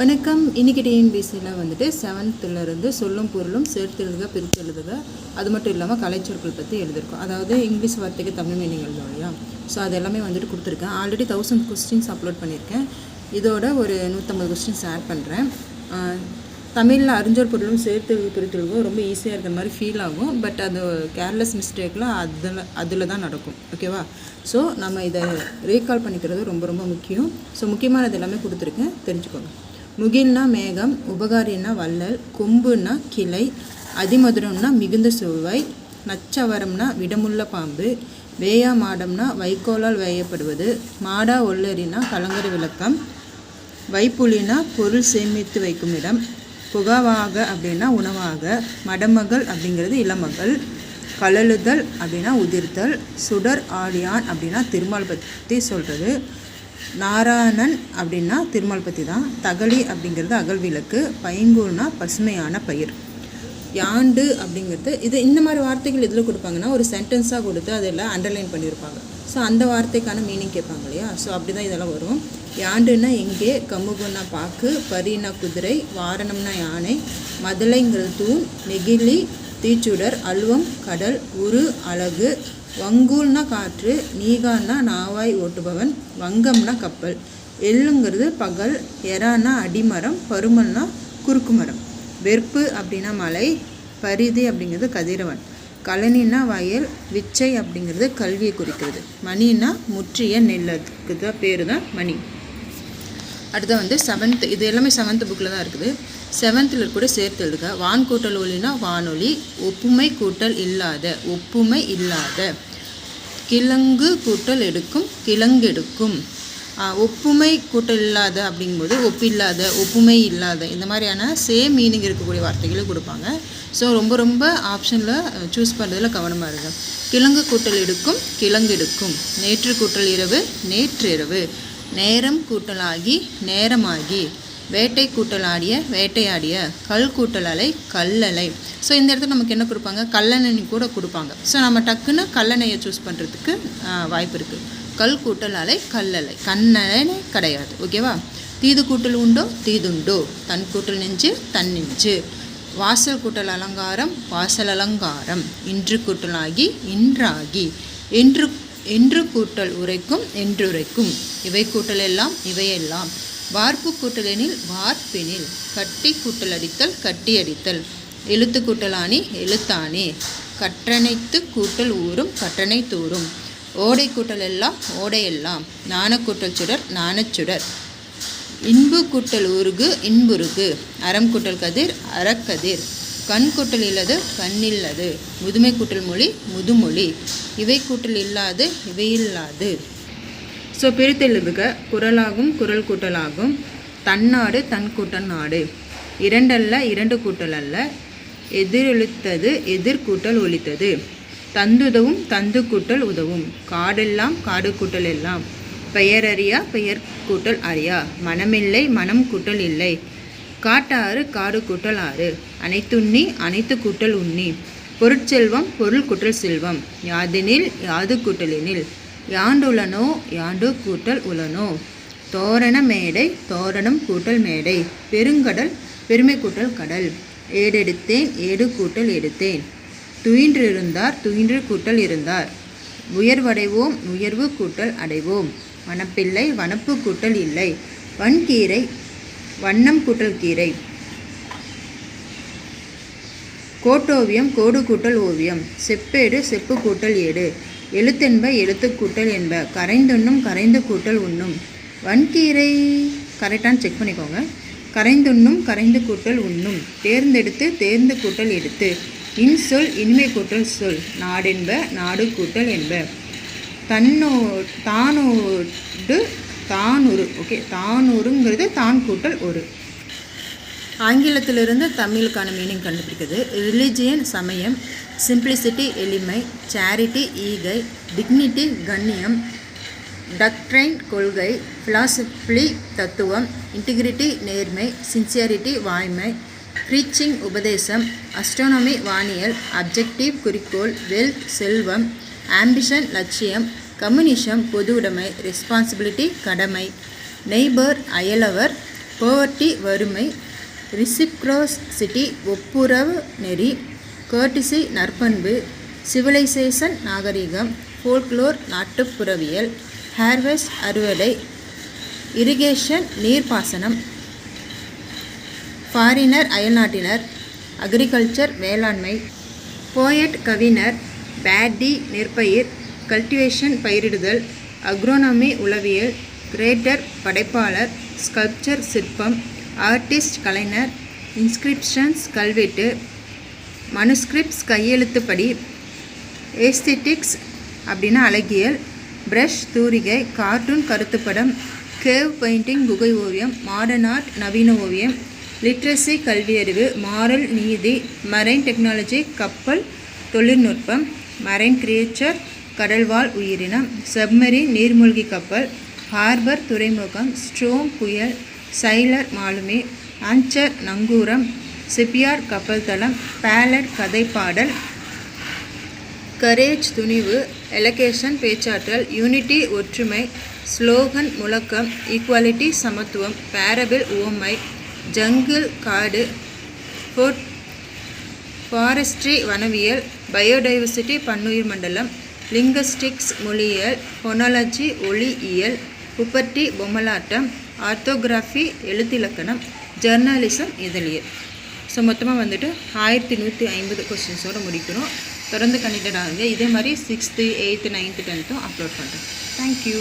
வணக்கம். இன்றைக்கி டிஎன்பிசியில் வந்துட்டு செவன்த்துலேருந்து சொல்லும் பொருளும் சேர்த்து எழுதுக பிரித்து எழுதுக. அது மட்டும் இல்லாமல் கலைச்சொற்கள் பற்றி எழுதியிருக்கோம். அதாவது இங்கிலீஷ் வார்த்தைக்கு தமிழ் மீனிங் எழுதும் இல்லையா? ஸோ அது எல்லாமே வந்துட்டு கொடுத்துருக்கேன். ஆல்ரெடி தௌசண்ட் கொஸ்டின்ஸ் அப்லோட் பண்ணியிருக்கேன். இதோட ஒரு நூற்றம்பது கொஸ்டின்ஸ் ஆட் பண்ணுறேன் தமிழில் அறிஞ்சொர் பொருளும் சேர்த்து எழுது பிரித்து ரொம்ப ஈஸியாக இருக்கிற மாதிரி ஃபீல் ஆகும். பட் அது கேர்லெஸ் மிஸ்டேக்கில் அதில் அதில் தான் நடக்கும். ஓகேவா ஸோ நம்ம இதை ரீகால் பண்ணிக்கிறது ரொம்ப ரொம்ப முக்கியம். ஸோ முக்கியமானது எல்லாமே கொடுத்துருக்கேன். தெரிஞ்சுக்கோங்க. முகில்னா மேகம் உபகாரின்னா வள்ளல் கொம்புன்னா கிளை அதிமதுரம்னா மிகுந்த சுவை நச்சவரம்னா விடமுள்ள பாம்பு வேயா மாடம்னா வைக்கோலால் வேயப்படுவது மாடா ஒல்லரினா கலங்கர விளக்கம் வைப்புலினா பொருள் சேமித்து வைக்கும் இடம் புகாவாக அப்படின்னா உணவாக மடமகள் அப்படிங்கிறது இளமகள் கலழுதல் அப்படின்னா உதிர்த்தல் சுடர் ஆடியான் அப்படின்னா திருமால் பற்றி சொல்கிறது நாராயணன் அப்படின்னா திருமால் பற்றி தான். தகளி அப்படிங்கிறது அகல் விளக்கு பைங்கூழ்னா பசுமையான பயிர். யாண்டு அப்படிங்கிறது இது இந்த மாதிரி வார்த்தைகள் இதில் கொடுப்பாங்கன்னா ஒரு சென்டென்ஸாக கொடுத்து அதில் அண்டர்லைன் பண்ணியிருப்பாங்க. ஸோ அந்த வார்த்தைக்கான மீனிங் கேட்பாங்க இல்லையா? ஸோ அப்படி தான் இதெல்லாம் வரும். யாண்டுன்னா எங்கே கமுகுன்னா பாக்கு பரினா குதிரை வாரணம்னா யானை மதுளைங்கிறது தூண் நெகிழி தீச்சுடர் அல்வம் கடல் உரு அழகு வங்கூல்னா காற்று நீகான்னா நாவாய் ஓட்டுபவன் வங்கம்னா கப்பல். எள்ளுங்கிறது பகல் எறான்னா அடிமரம் பருமல்னா குறுக்கு மரம் வெறுப்பு அப்படின்னா மலை பரிதி அப்படிங்கிறது கதிரவன். கழனின்னா வயல் விச்சை அப்படிங்கிறது கல்வியை குறிக்கிறது. மணின்னா முற்றிய நெல்லதுக்கு தான் பேர் தான் மணி. அடுத்து வந்து செவன்த் இது எல்லாமே செவன்த் புக்கில் தான் இருக்குது. செவன்த்தில் கூட சேர்த்து எழுதுக. வான் கூட்டல் ஒலினா வானொலி ஒப்புமை கூட்டல் இல்லாத ஒப்புமை இல்லாத. கிழங்கு கூட்டல் எடுக்கும் கிழங்கெடுக்கும் ஒப்புமை கூட்டல் இல்லாத அப்படிங்கும்போது ஒப்பில்லாத ஒப்புமை இல்லாத இந்த மாதிரியான சேம் மீனிங் இருக்கக்கூடிய வார்த்தைகளை கொடுப்பாங்க. ஸோ ரொம்ப ரொம்ப ஆப்ஷனில் சூஸ் பண்ணுறதுல கவனமாக இருக்கும் கிழங்கு கூட்டல் எடுக்கும் கிழங்கெடுக்கும் நேற்று கூட்டல் இரவு நேற்றிரவு நேரம் கூட்டலாகி நேரமாகி. வேட்டை கூட்டலாடிய வேட்டையாடிய கல் கூட்டலலை கல்லலை. ஸோ இந்த இடத்துல நமக்கு என்ன கொடுப்பாங்க? கல்லணனி கூட கொடுப்பாங்க. ஸோ நம்ம டக்குன்னு கல்லணையை சூஸ் பண்ணுறதுக்கு வாய்ப்பு இருக்குது கல் கூட்டல் அலை கல்லலை. கண்ணனை கிடையாது. ஓகேவா தீது கூட்டல் உண்டோ? தீதுண்டோ. தன் கூட்டல் நெஞ்சு தன் நெஞ்சு. வாசல் கூட்டல் அலங்காரம் வாசல் அலங்காரம். இன்று கூட்டலாகி இன்றாகி. என்று என்று கூட்டல் உரைக்கும் என்றுரைக்கும் இவை கூட்டல் எல்லாம் இவையெல்லாம். வார்ப்பு கூட்டலெனில் வார்ப்பெனில் கட்டி கூட்டல் அடித்தல் கட்டி அடித்தல் எழுத்து கூட்டலானி எழுத்தானே. கற்றனைத்து கூட்டல் ஊறும் கற்றனை தூறும். ஓடை கூட்டல் எல்லாம் ஓடையெல்லாம். நாணக்கூட்டல் சுடர் நாணச்சுடர் இன்பு கூட்டல் உருகு இன்புருகு அறம் கூட்டல் கதிர் அறக்கதிர். கண் கூட்டல் இல்லது கண்ணில்லது. முதுமை கூட்டல் மொழி முதுமொழி. இவை கூட்டல் இல்லாது இவையில்லாது. ஸோ பிரித்தெழுதுக. குரலாகும் குரல் கூட்டலாகும். தன்னாடு தன் கூட்டல் நாடு இரண்டல்ல இரண்டு கூட்டல் அல்ல. எதிரொலித்தது எதிர்கூட்டல் ஒழித்தது தந்துதவும் தந்து கூட்டல் உதவும். காடெல்லாம் காடு கூட்டல் எல்லாம். பெயரறியா பெயர் கூட்டல் அறியா. மனமில்லை மனம் கூட்டல் இல்லை. காட்டாறு காடு கூட்டல் ஆறு. அனைத்துண்ணி அனைத்து கூட்டல் உண்ணி. பொருட்செல்வம் பொருள் கூட்டல் செல்வம். யாதெனில் யாது கூட்டலெனில் யாண்டுலனோ யாண்டு கூட்டல் உலனோ தோரண மேடை தோரணம் கூட்டல் மேடை. பெருங்கடல் பெருமை கூட்டல் கடல். ஏடெடுத்தேன் ஏடு கூட்டல் எடுத்தேன். துயின்றிருந்தார் துயின்று கூட்டல் இருந்தார். உயர்வடைவோம் உயர்வு கூட்டல் அடைவோம். வனப்பில்லை வனப்பு கூட்டல் இல்லை. வன்கீரை வண்ணம் கூட்டல் கீரை. கோட்டோவியம் கோடு கூட்டல் ஓவியம். செப்பேடு செப்பு கூட்டல் ஏடு. எழுத்தென்ப எழுத்துக்கூட்டல் என்ப. கரைந்துண்ணும் கரைந்து கூட்டல் உண்ணும். வன்கீரை கரெக்டான செக் பண்ணிக்கோங்க. கரைந்துண்ணும் கரைந்து கூட்டல் உண்ணும். தேர்ந்தெடுத்து தேர்ந்து கூட்டல் எடுத்து. இன்சொல் இனிமை கூட்டல் சொல். நாடென்ப நாடு கூட்டல் என்ப. தன்னோ தானோடு தானூறு ஓகே தானூறுங்கிறது தான் கூட்டல் ஒரு. ஆங்கிலத்திலிருந்து தமிழுக்கான மீனிங் கண்டுபிடிக்கிறது. ரிலிஜியன் சமயம் சிம்பிளிசிட்டி எளிமை சேரிட்டி ஈகை டிக்னிட்டி கண்ணியம் டக்ட்ரைன் கொள்கை ஃபிலாசபி தத்துவம் இன்டிகிரிட்டி நேர்மை சின்சியரிட்டி வாய்மை ப்ரீச்சிங் உபதேசம் அஸ்ட்ரானமி வானியல் அப்ஜெக்டிவ் குறிக்கோள் வெல்த் செல்வம் ஆம்பிஷன் லட்சியம் கம்யூனிஷம் பொது உடைமை ரெஸ்பான்சிபிலிட்டி கடமை நெய்பர் அயலவர் போவர்ட்டி வறுமை ரிசிப்ரோசிட்டி ஒப்புரவு நெறி கேர்டிசி நற்பண்பு சிவிலைசேஷன் நாகரிகம் ஃபோல்க்ளோர் நாட்டுப்புறவியல் ஹேர்வெஸ்ட் அறுவடை இரிகேஷன் நீர்ப்பாசனம் ஃபாரினர் அயல்நாட்டினர் அக்ரிகல்ச்சர் வேளாண்மை போயட் கவிஞர் பேட்டி நெற்பயிர் கல்டிவேஷன் பயிரிடுதல் அக்ரோனமி உளவியல் கிரேட்டர் படைப்பாளர் ஸ்கல்ப்சர் சிற்பம் ஆர்டிஸ்ட் கலைஞர் இன்ஸ்கிரிப்ஷன்ஸ் கல்வெட்டு மனுஸ்கிரிப்ட்ஸ் கையெழுத்துப்படி ஏஸ்தெட்டிக்ஸ் அப்படின்னா அழகியல் பிரஷ் தூரிகை கார்ட்டூன் கருத்துப்படம் கேவ் பெயிண்டிங் குகை ஓவியம் மாடர்ன் ஆர்ட் நவீன ஓவியம் லிட்ரஸி கல்வியறிவு மாரல் நீதி மரைன் டெக்னாலஜி கப்பல் தொழில்நுட்பம் மரைன் கிரியேச்சர் கடல்வாழ் உயிரினம் சப்மரீன் நீர்மூழ்கி கப்பல் ஹார்பர் துறைமுகம் ஸ்ட்ரோம் புயல் சைலர் மாலுமி ஆஞ்சர் நங்கூரம் சிபியார் கப்பல் தளம் பேலட் கதைப்பாடல் கரேஜ் துணிவு எலகேஷன் பேச்சாற்றல் யூனிட்டி ஒற்றுமை ஸ்லோகன் முழக்கம் ஈக்குவாலிட்டி சமத்துவம் பேரபிள் உவமை ஜங்கிள் காடு ஃபோர்ட் ஃபாரஸ்ட்ரி வனவியல் பயோடைவர்சிட்டி பன்னுயிர் மண்டலம் லிங்கஸ்டிக்ஸ் மொழியியல் ஃபொனாலஜி ஒளியியல் புப்பர்ட்டி பொம்மலாட்டம் ஆர்த்தோகிராஃபி எழுத்திலக்கணம் ஜெர்னலிசம் இதழியல் ஸோ மொத்தமாக வந்துட்டு ஆயிரத்தி நூற்றி ஐம்பது கொஸ்டின்ஸோடு முடிக்கணும் தொடர்ந்து கண்டிப்பாக இதே மாதிரி சிக்ஸ்த்து எயித்து நைன்த்து டென்த்தும் அப்லோட் பண்ணுறேன் தேங்க்யூ